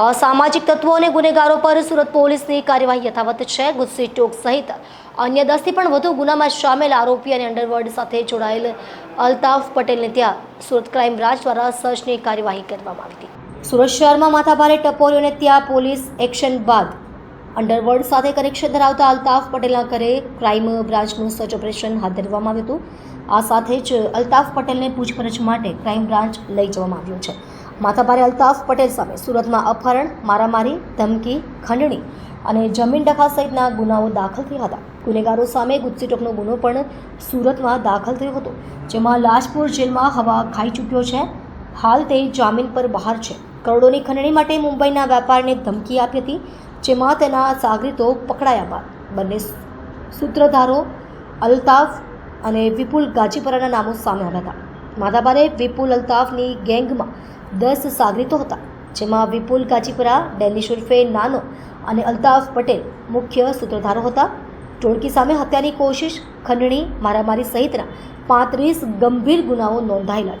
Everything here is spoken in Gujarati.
અસામાજિક તત્વો અને ગુનેગારો પર સુરત પોલીસની કાર્યવાહી યથાવત છે. ગુસ્સી ટોક સહિત અન્ય દસથી પણ વધુ ગુનામાં સામેલ આરોપી અને અંડરવર્લ્ડ સાથે જોડાયેલ અલ્તાફ પટેલને ત્યાં સુરત ક્રાઇમ બ્રાન્ચ દ્વારા સર્ચની કાર્યવાહી કરવામાં આવી હતી. સુરત શહેરમાં માથાભારે ટપોરીઓને ત્યાં પોલીસ એક્શન બાદ અંડરવર્લ્ડ સાથે કનેક્શન ધરાવતા અલ્તાફ પટેલના ઘરે ક્રાઇમ બ્રાન્ચનું સર્ચ ઓપરેશન હાથ ધરવામાં આવ્યું હતું. આ સાથે જ અલ્તાફ પટેલને પૂછપરછ માટે ક્રાઇમ બ્રાન્ચ લઈ જવામાં આવ્યું છે. માથાભારે અલ્તાફ પટેલ સામે સુરતમાં અપહરણ, મારામારી, ધમકી, ખંડણી અને જમીન ડખા સહિતના ગુનાઓ દાખલ થયા હતા. ગુનેગારો સામે ગુસ્સીટોકનો ગુનો પણ સુરતમાં દાખલ થયો હતો, જેમાં લાજપુર જેલમાં હવા ખાઈ ચૂક્યો છે. હાલ તે જામીન પર બહાર છે. કરોડોની ખંડણી માટે મુંબઈના વેપારને ધમકી આપી હતી, જેમાં તેના સાગરીતો પકડાયા બાદ. બંને સૂત્રધારો અલ્તાફ અને વિપુલ ગાજીપરાના નામો સામે આવ્યા હતા. માધાબારે વિપુલ અલ્તાફની ગેંગમાં દસ સાગરીતો હતા, જેમાં વિપુલ કાચીપુરા ડેનિશ ઉર્ફે નાનો અને અલ્તાફ પટેલ મુખ્ય સૂત્રધારો હતા. ટોળકી સામે હત્યાની કોશિશ, ખંડણી, મારામારી સહિતના પાંત્રીસ ગંભીર ગુનાઓ નોંધાયેલા